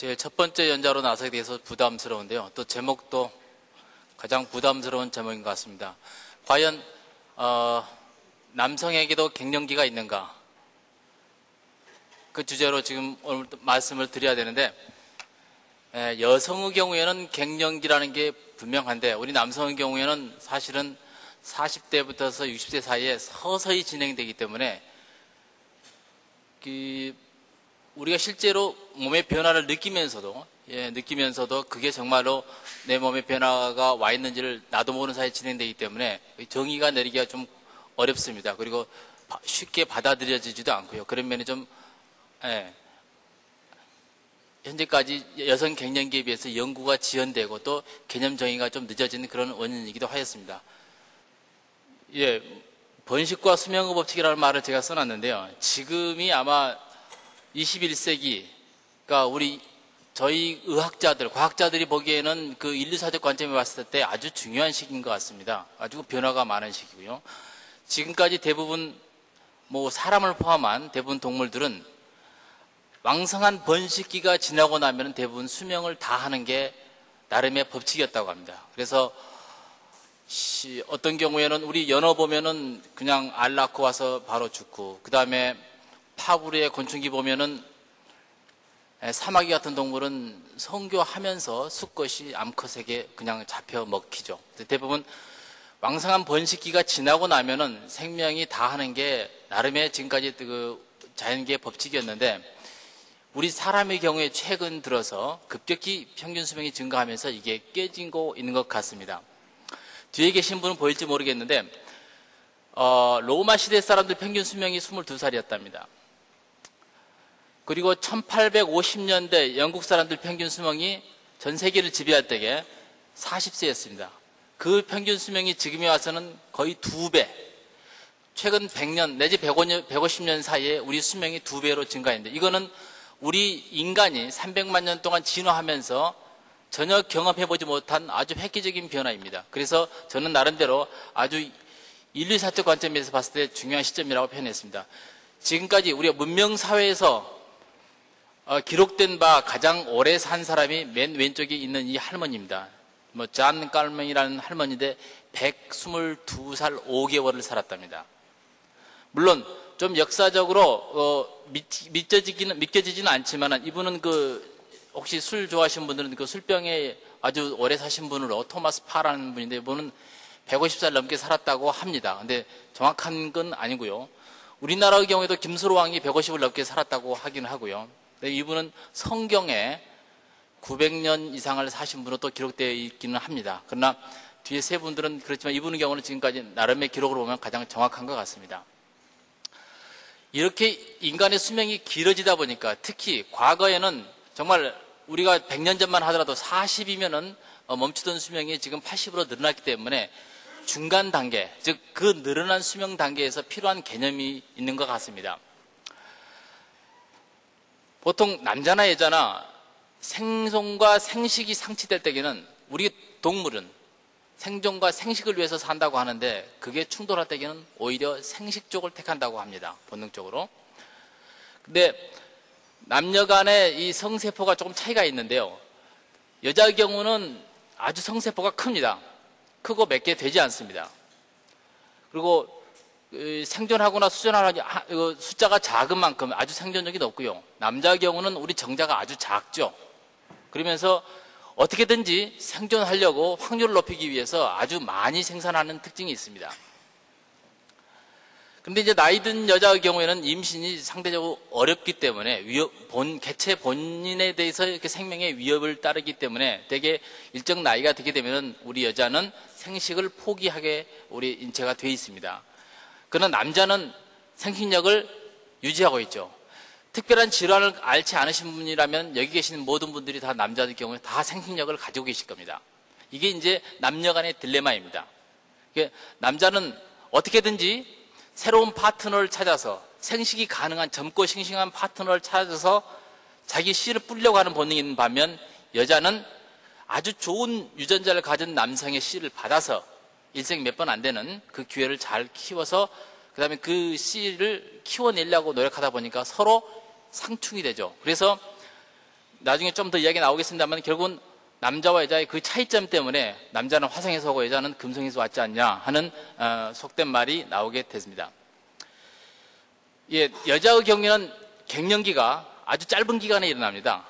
제일 첫 번째 연자로 나서게 돼서 부담스러운데요. 또 제목도 가장 부담스러운 제목인 것 같습니다. 과연 어, 남성에게도 갱년기가 있는가? 그 주제로 지금 오늘 말씀을 드려야 되는데 에, 여성의 경우에는 갱년기라는 게 분명한데 우리 남성의 경우에는 사실은 40대부터서 60대 사이에 서서히 진행되기 때문에 그 우리가 실제로 몸의 변화를 느끼면서도 예, 느끼면서도 그게 정말로 내 몸의 변화가 와 있는지를 나도 모르는 사이에 진행되기 때문에 정의가 내리기가 좀 어렵습니다. 그리고 바- 쉽게 받아들여지지도 않고요. 그런 면이 좀 예, 현재까지 여성 갱년기에 비해서 연구가 지연되고 또 개념 정의가 좀 늦어지는 그런 원인이기도 하였습니다. 예, 번식과 수명의 법칙이라는 말을 제가 써놨는데요. 지금이 아마 21세기, 그러니까 우리 저희 의학자들, 과학자들이 보기에는 그 인류사적 관점에 봤을 때 아주 중요한 시기인 것 같습니다. 아주 변화가 많은 시기고요. 지금까지 대부분 뭐 사람을 포함한 대부분 동물들은 왕성한 번식기가 지나고 나면 대부분 수명을 다 하는 게 나름의 법칙이었다고 합니다. 그래서 시- 어떤 경우에는 우리 연어 보면은 그냥 알 낳고 와서 바로 죽고 그 다음에 파구리의 곤충기 보면은 에, 사마귀 같은 동물은 성교하면서 수컷이 암컷에게 그냥 잡혀 먹히죠. 대부분 왕성한 번식기가 지나고 나면은 생명이 다 하는 게 나름의 지금까지 그 자연계의 법칙이었는데 우리 사람의 경우에 최근 들어서 급격히 평균 수명이 증가하면서 이게 깨지고 있는 것 같습니다. 뒤에 계신 분은 보일지 모르겠는데 어, 로마 시대 사람들 평균 수명이 22살이었답니다. 그리고 1850년대 영국 사람들 평균 수명이 전 세계를 지배할 때에 40세였습니다. 그 평균 수명이 지금에 와서는 거의 두 배. 최근 100년 내지 150년, 150년 사이에 우리 수명이 두 배로 증가했는데 이거는 우리 인간이 300만 년 동안 진화하면서 전혀 경험해보지 못한 아주 획기적인 변화입니다. 그래서 저는 나름대로 아주 인류사적 관점에서 봤을 때 중요한 시점이라고 표현했습니다. 지금까지 우리가 문명사회에서 어, 기록된 바 가장 오래 산 사람이 맨 왼쪽에 있는 이 할머니입니다. 뭐, 잔 깔맹이라는 할머니인데 122살 5개월을 살았답니다. 물론 좀 역사적으로 어, 믿, 믿겨지기는 믿겨지지는 않지만 이분은 그 혹시 술 좋아하시는 분들은 그 술병에 아주 오래 사신 분으로 토마스 파라는 분인데 이분은 150살 넘게 살았다고 합니다. 근데 정확한 건 아니고요. 우리나라의 경우에도 김수로 왕이 150을 넘게 살았다고 하긴 하고요. 근데 이분은 성경에 900년 이상을 사신 분으로 또 기록되어 있기는 합니다. 그러나 뒤에 세 분들은 그렇지만 이분의 경우는 지금까지 나름의 기록으로 보면 가장 정확한 것 같습니다. 이렇게 인간의 수명이 길어지다 보니까 특히 과거에는 정말 우리가 100년 전만 하더라도 40이면은 멈추던 수명이 지금 80으로 늘어났기 때문에 중간 단계, 즉 그 늘어난 수명 단계에서 필요한 개념이 있는 것 같습니다. 보통 남자나 여자나 생존과 생식이 상치될 때에는 우리 동물은 생존과 생식을 위해서 산다고 하는데 그게 충돌할 때에는 오히려 생식 쪽을 택한다고 합니다. 본능적으로. 근데 남녀 간의 이 성세포가 조금 차이가 있는데요. 여자의 경우는 아주 성세포가 큽니다. 크고 몇 개 되지 않습니다. 그리고 그 생존하거나 하- 이거 숫자가 작은 만큼 아주 생존력이 높고요. 남자의 경우는 우리 정자가 아주 작죠. 그러면서 어떻게든지 생존하려고 확률을 높이기 위해서 아주 많이 생산하는 특징이 있습니다. 근데 이제 나이 든 여자의 경우에는 임신이 상대적으로 어렵기 때문에 위협, 본, 개체 본인에 대해서 이렇게 생명의 위협을 따르기 때문에 대개 일정 나이가 되게 되면은 우리 여자는 생식을 포기하게 우리 인체가 되어 있습니다. 그러나 남자는 생식력을 유지하고 있죠. 특별한 질환을 앓지 않으신 분이라면 여기 계시는 모든 분들이 다 남자들 경우에 다 생식력을 가지고 계실 겁니다. 이게 이제 남녀 간의 딜레마입니다. 남자는 어떻게든지 새로운 파트너를 찾아서 생식이 가능한 젊고 싱싱한 파트너를 찾아서 자기 씨를 뿌리려고 하는 본능이 있는 반면 여자는 아주 좋은 유전자를 가진 남성의 씨를 받아서 일생 몇 번 안 되는 그 기회를 잘 키워서 그 다음에 그 씨를 키워내려고 노력하다 보니까 서로 상충이 되죠. 그래서 나중에 좀 더 이야기 나오겠습니다만 결국은 남자와 여자의 그 차이점 때문에 남자는 화성에서 오고 여자는 금성에서 왔지 않냐 하는 어, 속된 말이 나오게 됐습니다. 예, 여자의 경우에는 갱년기가 아주 짧은 기간에 일어납니다.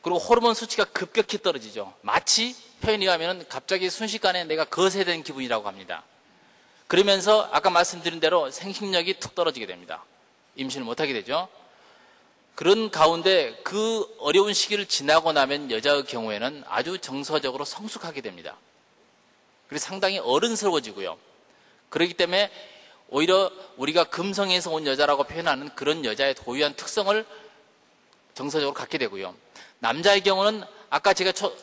그리고 호르몬 수치가 급격히 떨어지죠. 마치 표현이 하면 갑자기 순식간에 내가 거세된 기분이라고 합니다. 그러면서 아까 말씀드린 대로 생식력이 툭 떨어지게 됩니다. 임신을 못하게 되죠. 그런 가운데 그 어려운 시기를 지나고 나면 여자의 경우에는 아주 정서적으로 성숙하게 됩니다. 그래서 상당히 어른스러워지고요. 그렇기 때문에 오히려 우리가 금성에서 온 여자라고 표현하는 그런 여자의 도유한 특성을 정서적으로 갖게 되고요. 남자의 경우는 아까 제가 초,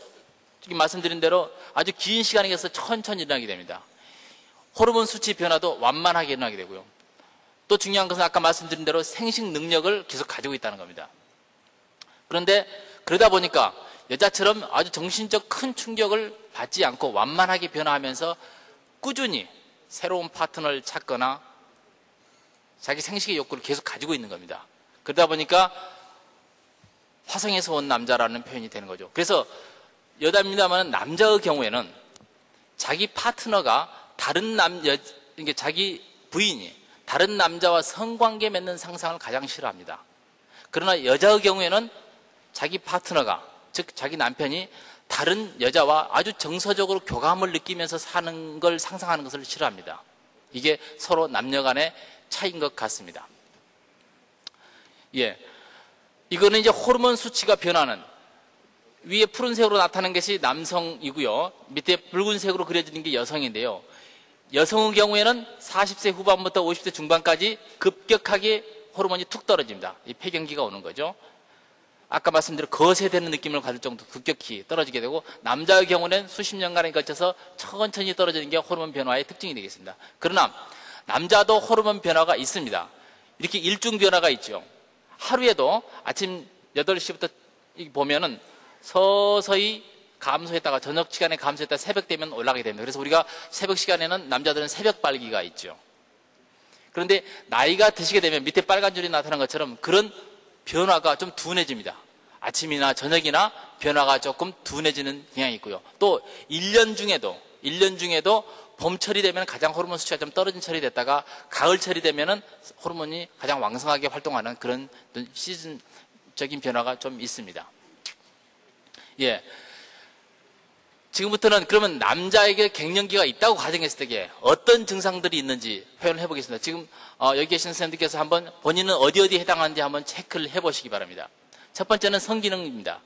말씀드린 대로 아주 긴 시간에 걸서 천천히 일어나게 됩니다. 호르몬 수치 변화도 완만하게 일어나게 되고요. 또 중요한 것은 아까 말씀드린 대로 생식 능력을 계속 가지고 있다는 겁니다. 그런데 그러다 보니까 여자처럼 아주 정신적 큰 충격을 받지 않고 완만하게 변화하면서 꾸준히 새로운 파트너를 찾거나 자기 생식의 욕구를 계속 가지고 있는 겁니다. 그러다 보니까 화성에서 온 남자라는 표현이 되는 거죠. 그래서 여자입니다만 남자의 경우에는 자기 파트너가 다른 남, 여, 이게 자기 부인이 다른 남자와 성관계 맺는 상상을 가장 싫어합니다. 그러나 여자의 경우에는 자기 파트너가, 즉 자기 남편이 다른 여자와 아주 정서적으로 교감을 느끼면서 사는 걸 상상하는 것을 싫어합니다. 이게 서로 남녀 간의 차이인 것 같습니다. 예. 이거는 이제 호르몬 수치가 변하는 위에 푸른색으로 나타나는 것이 남성이고요. 밑에 붉은색으로 그려지는 게 여성인데요. 여성의 경우에는 40세 후반부터 50세 중반까지 급격하게 호르몬이 툭 떨어집니다. 이 폐경기가 오는 거죠. 아까 말씀드린 거세되는 느낌을 가질 정도 급격히 떨어지게 되고 남자의 경우는 수십 년간에 걸쳐서 천천히 떨어지는 게 호르몬 변화의 특징이 되겠습니다. 그러나 남자도 호르몬 변화가 있습니다. 이렇게 일중 변화가 있죠. 하루에도 아침 8시부터 보면은 서서히 감소했다가 저녁 시간에 감소했다 새벽 되면 올라가게 됩니다. 그래서 우리가 새벽 시간에는 남자들은 새벽 발기가 있죠. 그런데 나이가 드시게 되면 밑에 빨간 줄이 나타난 것처럼 그런 변화가 좀 둔해집니다. 아침이나 저녁이나 변화가 조금 둔해지는 경향이 있고요. 또 1년 중에도 1년 중에도 봄철이 되면 가장 호르몬 수치가 좀 떨어진 철이 됐다가 가을철이 되면은 호르몬이 가장 왕성하게 활동하는 그런 시즌적인 변화가 좀 있습니다. 예. 지금부터는 그러면 남자에게 갱년기가 있다고 가정했을 때 어떤 증상들이 있는지 표현을 해보겠습니다. 지금 어, 여기 계신 선생님들께서 한번 본인은 어디 어디 해당하는지 한번 체크를 해보시기 바랍니다. 첫 번째는 성기능입니다.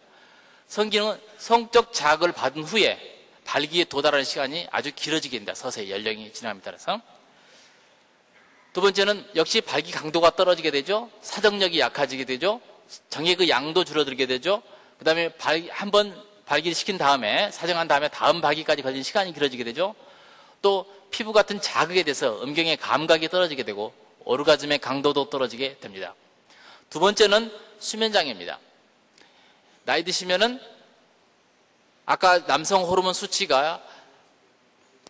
성기능은 성적 자극을 받은 후에 발기에 도달하는 시간이 아주 길어지게 됩니다. 서서히 연령이 지남에 따라서. 두 번째는 역시 발기 강도가 떨어지게 되죠. 사정력이 약해지게 되죠. 정액의 양도 줄어들게 되죠. 그 다음에 한번 발기를 시킨 다음에 사정한 다음에 다음 발기까지 걸리는 시간이 길어지게 되죠. 또 피부 같은 자극에 대해서 음경의 감각이 떨어지게 되고 오르가즘의 강도도 떨어지게 됩니다. 두 번째는 수면 장애입니다. 나이 드시면은 아까 남성 호르몬 수치가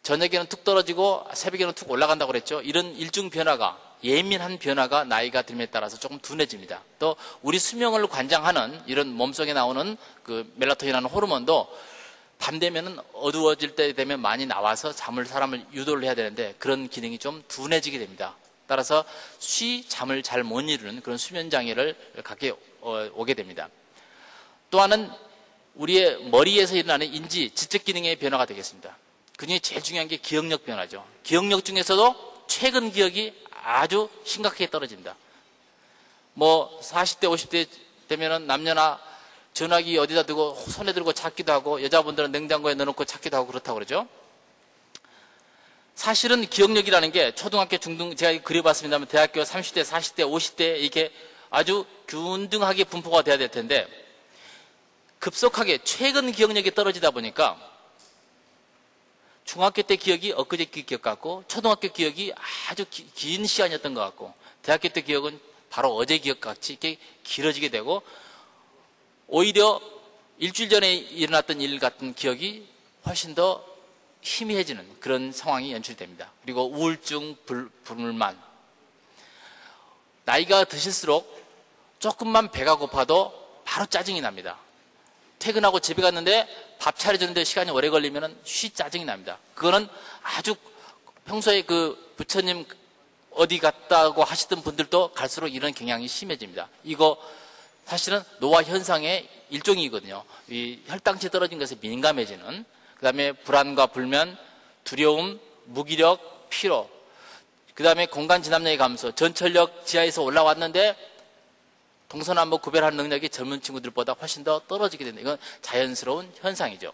저녁에는 툭 떨어지고 새벽에는 툭 올라간다고 그랬죠. 이런 일중 변화가 예민한 변화가 나이가 들에 따라서 조금 둔해집니다. 또 우리 수명을 관장하는 이런 몸속에 나오는 그 멜라토닌이라는 호르몬도 밤 되면은 어두워질 때 되면 많이 나와서 잠을 사람을 유도를 해야 되는데 그런 기능이 좀 둔해지게 됩니다. 따라서 쉬 잠을 잘 못 이루는 그런 수면 장애를 갖게 어, 오게 됩니다. 또 하나는 우리의 머리에서 일어나는 인지, 지적 기능의 변화가 되겠습니다. 그 중에 제일 중요한 게 기억력 변화죠. 기억력 중에서도 최근 기억이 아주 심각하게 떨어집니다. 뭐 40대, 50대 되면은 남녀나 전화기 어디다 두고 손에 들고 찾기도 하고 여자분들은 냉장고에 넣어놓고 찾기도 하고 그렇다고 그러죠. 사실은 기억력이라는 게 초등학교, 중등 제가 그려봤습니다만 대학교 30대, 40대, 50대 이렇게 아주 균등하게 분포가 돼야 될 텐데 급속하게 최근 기억력이 떨어지다 보니까 중학교 때 기억이 엊그제 기억 같고 초등학교 기억이 아주 기, 긴 시간이었던 것 같고 대학교 때 기억은 바로 어제 기억 같이 이렇게 길어지게 되고 오히려 일주일 전에 일어났던 일 같은 기억이 훨씬 더 희미해지는 그런 상황이 연출됩니다. 그리고 우울증, 불, 불만. 나이가 드실수록 조금만 배가 고파도 바로 짜증이 납니다. 퇴근하고 집에 갔는데 밥 차려주는데 시간이 오래 걸리면 쉬 짜증이 납니다. 그거는 아주 평소에 그 부처님 어디 갔다고 하시던 분들도 갈수록 이런 경향이 심해집니다. 이거 사실은 노화 현상의 일종이거든요. 이 혈당치 떨어진 것에 민감해지는 그 다음에 불안과 불면, 두려움, 무기력, 피로 그 다음에 공간 진압력의 감소, 전철력 지하에서 올라왔는데 동서남북 구별하는 능력이 젊은 친구들보다 훨씬 더 떨어지게 된다. 이건 자연스러운 현상이죠.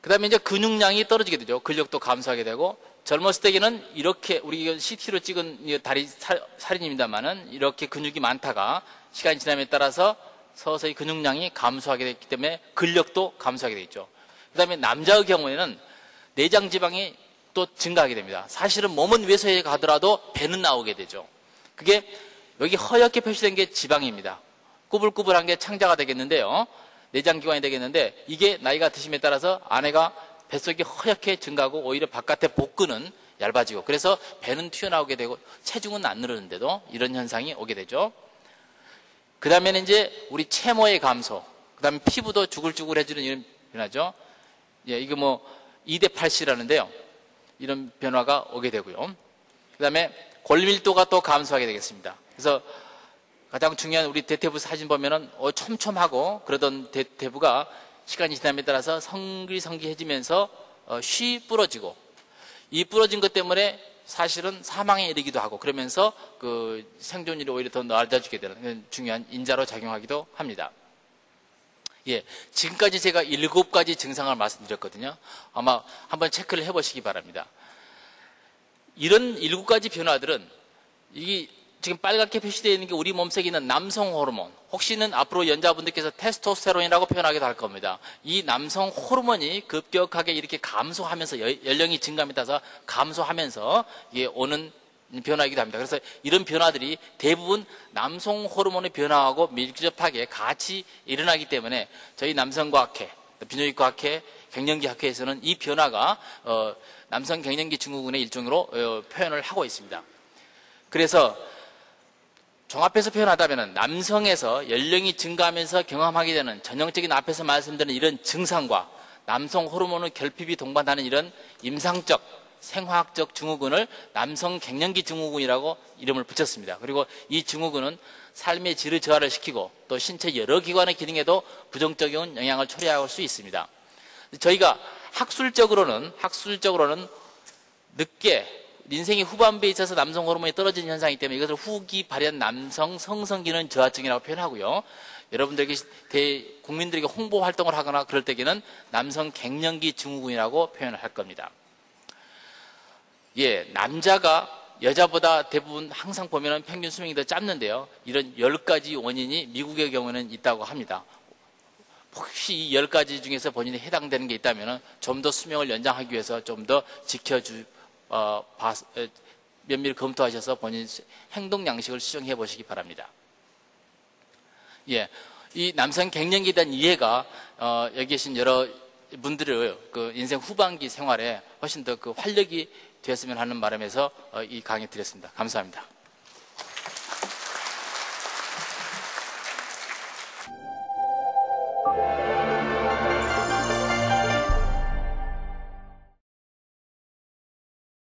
그 다음에 이제 근육량이 떨어지게 되죠. 근력도 감소하게 되고 젊었을 때에는 이렇게 우리 CT로 찍은 다리 살 인입니다만은 이렇게 근육이 많다가 시간이 지남에 따라서 서서히 근육량이 감소하게 됐기 때문에 근력도 감소하게 되죠. 그 다음에 남자의 경우에는 내장 지방이 또 증가하게 됩니다. 사실은 몸은 외소해 가더라도 배는 나오게 되죠. 그게 여기 허옇게 표시된 게 지방입니다. 꾸불꾸불한 게 창자가 되겠는데요. 내장기관이 되겠는데 이게 나이가 드심에 따라서 아내가 뱃속이 허옇게 증가하고 오히려 바깥에 복근은 얇아지고 그래서 배는 튀어나오게 되고 체중은 안 늘었는데도 이런 현상이 오게 되죠. 그 다음에는 이제 우리 체모의 감소, 그 다음에 피부도 주글주글해지는 이런 변화죠. 예, 이게 뭐 2대 8C라는데요. 이런 변화가 오게 되고요. 그 다음에 골밀도가 또 감소하게 되겠습니다. 그래서 가장 중요한 우리 대퇴부 사진 보면은 어, 촘촘하고 그러던 대퇴부가 시간이 지남에 따라서 성기성기해지면서 어, 쉬 부러지고 이 부러진 것 때문에 사실은 사망에 이르기도 하고 그러면서 그 생존율이 오히려 더 낮아지게 되는 중요한 인자로 작용하기도 합니다. 예, 지금까지 제가 일곱 가지 증상을 말씀드렸거든요. 아마 한번 체크를 해보시기 바랍니다. 이런 일곱 가지 변화들은 이 지금 빨갛게 표시되어 있는 게 우리 몸속에 있는 남성 호르몬. 혹시는 앞으로 연자분들께서 테스토스테론이라고 표현하기도 할 겁니다. 이 남성 호르몬이 급격하게 이렇게 감소하면서 연령이 증감에 따라서 감소하면서 이게 오는 변화이기도 합니다. 그래서 이런 변화들이 대부분 남성 호르몬의 변화하고 밀접하게 같이 일어나기 때문에 저희 남성과학회, 비뇨기과학회, 갱년기학회에서는 이 변화가 어, 남성 갱년기 증후군의 일종으로 어, 표현을 하고 있습니다. 그래서 종합해서 표현하다면 남성에서 연령이 증가하면서 경험하게 되는 전형적인 앞에서 말씀드린 이런 증상과 남성 호르몬의 결핍이 동반하는 이런 임상적 생화학적 증후군을 남성 갱년기 증후군이라고 이름을 붙였습니다. 그리고 이 증후군은 삶의 질을 저하를 시키고 또 신체 여러 기관의 기능에도 부정적인 영향을 초래할 수 있습니다. 저희가 학술적으로는 학술적으로는 늦게 인생의 후반부에 있어서 남성 호르몬이 떨어지는 현상이기 때문에 이것을 후기 발현 남성 성성기능 저하증이라고 표현하고요. 여러분들에게 대, 국민들에게 홍보 활동을 하거나 그럴 때에는 남성 갱년기 증후군이라고 표현을 할 겁니다. 예, 남자가 여자보다 대부분 항상 보면 평균 수명이 더 짧는데요. 이런 10가지 원인이 미국의 경우는 있다고 합니다. 혹시 이 10가지 중에서 본인이 해당되는 게 있다면 좀 더 수명을 연장하기 위해서 좀 더 지켜주, 어, 면밀히 검토하셔서 본인 행동 양식을 수정해 보시기 바랍니다. 예, 이 남성 갱년기에 대한 이해가 어, 여기 계신 여러 분들의 그 인생 후반기 생활에 훨씬 더 그 활력이 되었으면 하는 바람에서 어, 이 강의 드렸습니다. 감사합니다.